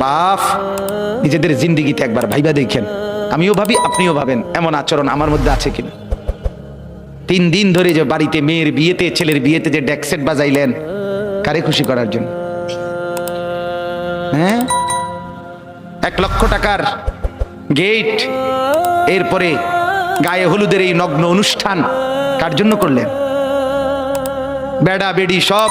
বাফ নিজেদের জিন্দিগিতে একবার ভাইবা দেখেন। আমিও ভাবি, আপনিও ভাবেন, এমন আচরণ আমার মধ্যে আছে কিনা। তিন দিন ধরে যে বাড়িতে মেয়ের বিয়েতে, ছেলের বিয়েতে যে ডেকসেট বাজাইলেন, কারে খুশি করার জন্য? হ্যাঁ? এক লক্ষ টাকার গেট, এরপরে গায়ে হলুদের এই নগ্ন অনুষ্ঠান, কার জন্য করলেন? বেড়া, বেড়ি সব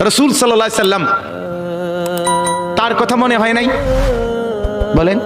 রসুল সাল্লাহ সাল্লাম তার কথা মনে হয় নাই? বলেন।